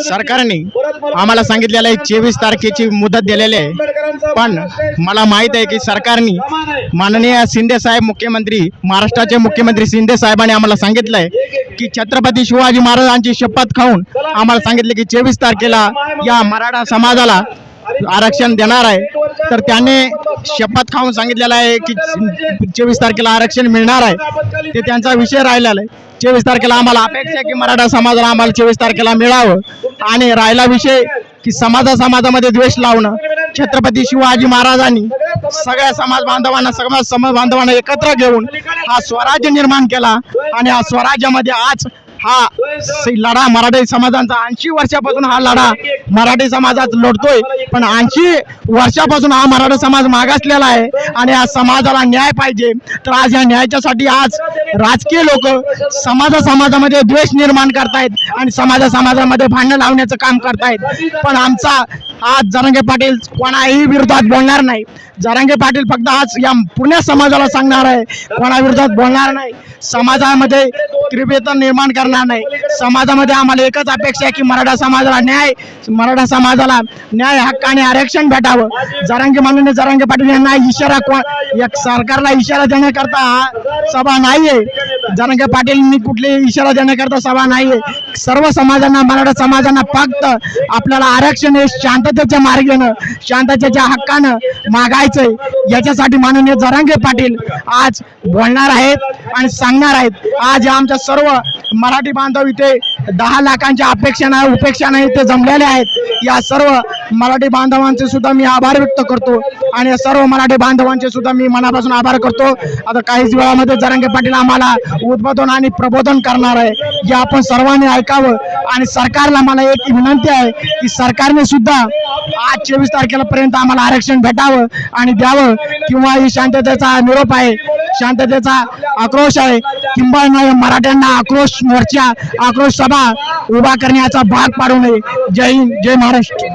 सरकारने आम्हाला सांगितलेलं आहे चोवीस तारखेची मुदत दिलेली आहे पण मला माहीत आहे की सरकारने माननीय शिंदे साहेब मुख्यमंत्री महाराष्ट्राचे मुख्यमंत्री शिंदे साहेबांनी आम्हाला सांगितलं आहे की छत्रपती शिवाजी महाराजांची शपथ खाऊन आम्हाला सांगितले की चोवीस तारखेला या मराठा समाजाला आरक्षण देणार आहे तर त्याने शपथ खाऊन सांगितलेलं आहे की चोवीस तारखेला आरक्षण मिळणार आहे. ते त्यांचा विषय राहिलेला आहे. चोवीस तारखेला आम्हाला अपेक्षा आहे की मराठा समाजाला आम्हाला चोवीस तारखेला मिळावं. आणि राहिला विषय की समाजा समाजामध्ये द्वेष लावणं छत्रपती शिवाजी महाराजांनी सगळ्या समाज बांधवांना सगळ्या समाज बांधवांना एकत्र घेऊन हा स्वराज्य निर्माण केला. आणि हा स्वराज्यामध्ये आज हा. लढा मराठी समाजाचा. ऐंशी वर्षापासून हा लढा मराठी समाजात लढतोय. पण ऐंशी वर्षापासून हा मराठा समाज मागासलेला आहे. आणि या समाजाला न्याय पाहिजे. तर आज या न्यायाच्यासाठी आज राजकीय लोक समाजा समाजामध्ये द्वेष निर्माण करतायत आणि समाजा समाजामध्ये भांडण लावण्याचं काम करतायत. पण आमचा आज जरांगे पाटील कोणाही विरोधात बोलणार नाही. जरांगे पाटील फक्त आज या पुण्या समाजाला सांगणार आहे. कोणाविरोधात बोलणार नाही. समाजामध्ये त्रिवेता निर्माण करणार नाही. समाजामध्ये आम्हाला एकच अपेक्षा आहे की मराठा समाजाला न्याय मराठा समाजाला न्याय हक्क आणि आरक्षण भेटावं. जरांगे माननीय जरांगे पाटील यांना इशारा को- या सरकारला इशारा देण्याकरता सभा नाहीये. जरांगे पाटीलनी कुठलीही इशारा देण्याकरता सभा नाहीये. सर्व समाजांना मराठा समाजांना फक्त आपल्याला आरक्षण हे शांततेच्या मार्गानं शांततेच्या हक्कानं मागायचंय. याच्यासाठी माननीय जरांगे पाटील आज बोलणार आहेत आणि सांगणार आहेत. आज आमच्या सर्व मराठी बांधव इथे दहा लाखांच्या अपेक्षा नाही उपेक्षा नाही इथे जमलेले आहेत. या सर्व मराठी बांधवांचे सुद्धा मी आभार व्यक्त करतो आणि या सर्व मराठी बांधवांचे सुद्धा मी मनापासून आभार करतो. आता काहीच वेळामध्ये जरांगे पाटील आम्हाला उद्बोधन आणि प्रबोधन करणार आहे जे आपण सर्वांनी ऐकावं आणि सरकारला मला एक विनंती आहे की सरकारने सुद्धा आज चोवीस तारखेला पर्यंत आम्हाला आरक्षण भेटावं आणि द्यावं. किंवा ही शांततेचा निरोप आहे शांततेचा आक्रोश आहे किंबहुना मराठ्यांना आक्रोश मोर्चा आक्रोश सभा उभा करण्याचा भाग पाडू नये. जय हिंद जय महाराष्ट्र.